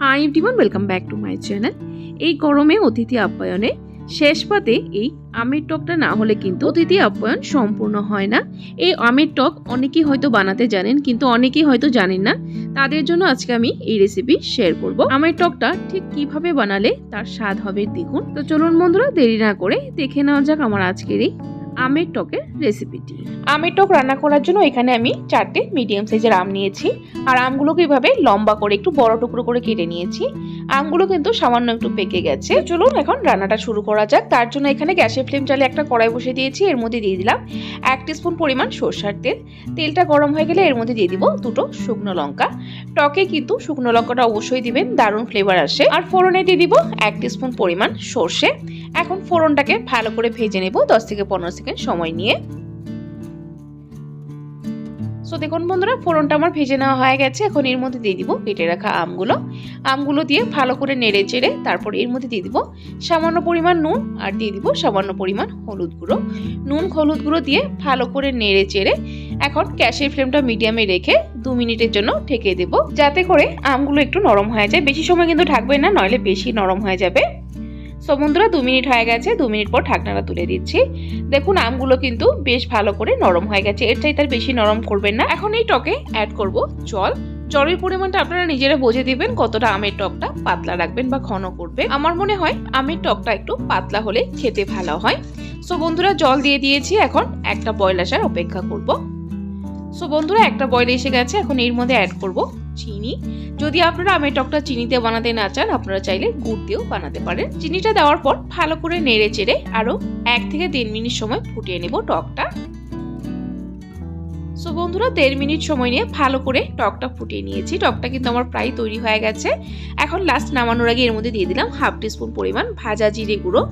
Hi everyone welcome back to my channel এই গরমে অতিথি আপ্যায়নে শেষ পাতে এই আমের টকটা না হলে কিন্তু অতিথি আপ্যায়ন সম্পূর্ণ হয় না। এই আমের টক অনেকেই হয়তো বানাতে জানেন, কিন্তু অনেকেই হয়তো জানেন না। তাদের জন্য আজকে আমি এই রেসিপি শেয়ার করব। আমের টকটা ঠিক কীভাবে বানালে তার স্বাদ হবে দেখুন। তো চলুন বন্ধুরা, দেরি না করে দেখে নেওয়া যাক আমার আজকের এই আমের টকের রেসিপিটি আমের টক রান্না করার জন্য এখানে আমি চারটে মিডিয়াম সাইজের আম নিয়েছি। আর আমগুলোকে এভাবে লম্বা করে, একটু বড় টুকরো করে কেটে নিয়েছি। আমগুলো কিন্তু সামান্য একটু পেকে গেছে। চলুন এখন রান্নাটা শুরু করা যাক। তার জন্য এখানে গ্যাসের ফ্লেম চালিয়ে একটা কড়াই বসিয়ে দিয়েছি। এর মধ্যে দিয়ে দিলাম এক স্পুন পরিমাণ সর্ষার তেল। তেলটা গরম হয়ে গেলে এর মধ্যে দিয়ে দিব দুটো শুকনো লঙ্কা। টকে কিন্তু শুকনো লঙ্কাটা অবশ্যই দিবেন, দারুণ ফ্লেভার আসে। আর ফোড়নে দিয়ে দিব এক স্পুন পরিমাণ সর্ষে। এখন ফোড়নটাকে ভালো করে ভেজে নেব দশ থেকে পনেরো সেকেন্ড সময় নিয়ে। সো দেখুন বন্ধুরা, ফোড়নটা আমার ভেজে নেওয়া হয়ে গেছে। এখন এর মধ্যে দিয়ে দিব কেটে রাখা আমগুলো। আমগুলো দিয়ে ভালো করে নেড়ে চেড়ে তারপর এর মধ্যে দিয়ে দিব সামান্য পরিমাণ নুন আর দিয়ে দিব সামান্য পরিমাণ হলুদ গুঁড়ো। নুন, হলুদ গুঁড়ো দিয়ে ভালো করে নেড়ে চেড়ে এখন গ্যাসের ফ্লেমটা মিডিয়ামে রেখে দু মিনিটের জন্য ঢেকে দেব। যাতে করে আমগুলো একটু নরম হয়ে যায়। বেশি সময় কিন্তু ঢাকবে না, নইলে বেশি নরম হয়ে যাবে। সো বন্ধুরা, দু মিনিট হয়ে গেছে, দু মিনিট পর ঢাকনাটা তুলে দিচ্ছি। দেখুন, আমগুলো কিন্তু বেশ ভালো করে নরম হয়ে গেছে। এর চাইতে আর বেশি নরম করবেন না। এখন এই টকে অ্যাড করব জল। জলের পরিমাণটা আপনারা নিজেরা বুঝে দিবেন কতটা আমের টকটা পাতলা রাখবেন বা ঘন করবে আমার মনে হয় আমের টকটা একটু পাতলা হলে খেতে ভালো হয়। সো বন্ধুরা, জল দিয়ে দিয়েছি। এখন একটা বয়ল আসার অপেক্ষা করব। সো বন্ধুরা, একটা বয়ল এসে গেছে। এখন এর মধ্যে অ্যাড করব চিনি। যদি আপনারা আমের টকটা চিনিতে বানাতে না চান, আপনারা চাইলে গুড় দিয়েও বানাতে পারেন। চিনিটা দেওয়ার পর ভালো করে নেড়ে চেড়ে আরও এক থেকে তিন মিনিট সময় ফুটিয়ে নেব টকটা। সো বন্ধুরা, দেড় মিনিট সময় নিয়ে ভালো করে টকটা ফুটিয়ে নিয়েছি। টকটা কিন্তু আমার প্রায় তৈরি হয়ে গেছে। এখন লাস্ট নামানোর আগে এর মধ্যে দিয়ে দিলাম হাফ টিস্পুন পরিমাণ ভাজা জিরে গুঁড়ো।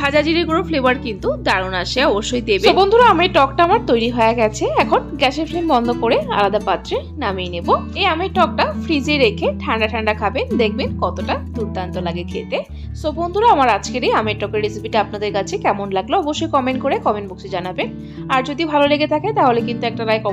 ভাজা জিরে গুঁড়ো ফ্লেভার কিন্তু দারুণ আসে, অবশ্যই দেবে। বন্ধুরা, আমের টকটা আমার তৈরি হয়ে গেছে। এখন গ্যাসের ফ্লেম বন্ধ করে আলাদা পাত্রে নামিয়ে নেব। এই আমের টকটা ফ্রিজে রেখে ঠান্ডা ঠান্ডা খাবেন। দেখবেন কতটা দুর্দান্ত লাগে খেতে। সো বন্ধুরা, আমার আজকের এই আমের টকের রেসিপিটা আপনাদের কাছে কেমন লাগল অবশ্যই কমেন্ট করে কমেন্ট বক্সে জানাবেন। আর যদি ভালো লেগে থাকে, তাহলে কিন্তু একটা লাইক